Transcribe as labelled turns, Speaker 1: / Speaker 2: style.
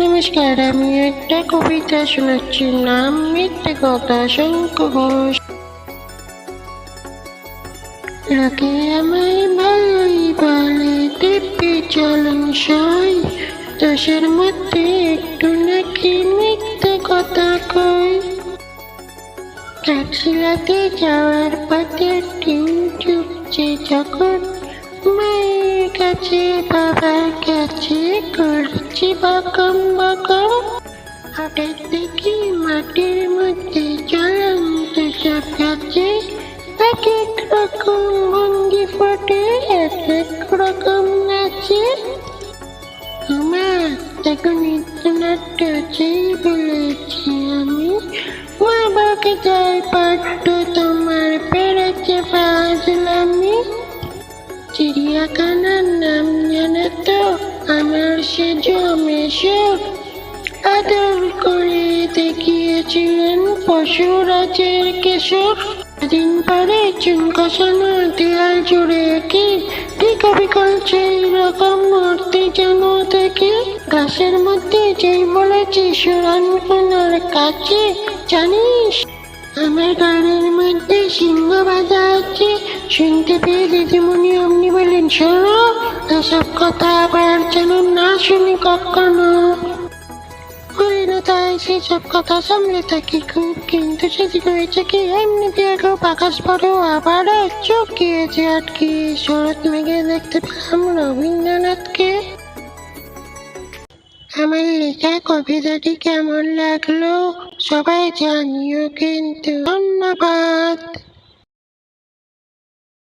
Speaker 1: নমস্কার, আমি একটা কবিতা শোনাচ্ছি, নাম মিথ্যে কথা, শঙ্কু ঘোষ। লোকে আমায় ভালোই বলে, দিব্যি চলন সই। দোষের মধ্যে একটু নাকি মিথ্যে কথা কই। ট্যাক্সিলাতে যাওয়ার পথে টিম চুপছে যখন মায়ের কাছে বাবার কাছে করছি বকম বকম। হঠাৎ দেখি মাটির মধ্যে সব গাছে এক এক রকম ভঙ্গি ফোটে, এক এক রকম নাচে। মা, দেখো নৃত্যনাট্য যেই বলেছি আমি, মা বাবাকে যাই পাঠ্য তোমার পেরেছে ফাজলামি চিড়িয়াখানার নাম জানে তো? আমার সে জমেশো আদর করে দেখিয়েছিলেন পশুরাজের কেশর। দিন পরে চুন কষানো দেয়াল জুড়ে কি টিকা বিকলছে রকম মূর্তি যেন থেকে গাছের মধ্যে যেই বলেছি, সুরান কাছে জানিস? আমার গানের মধ্যে সিংহ বাজা আছে, শুনতে পেয়ে দিদিমণি অমনি বললেন শোনো, এসব কথা আবার যেন কখনো। কথা থাকি খুব, কিন্তু হয়েছে কি? আবার শরৎ মেঘে দেখতে পেলাম রবীন্দ্রনাথকে। আমার লেখা কবিতাটি কেমন লাগল? সবাই জানিও কিন্তু ধন্যবাদ।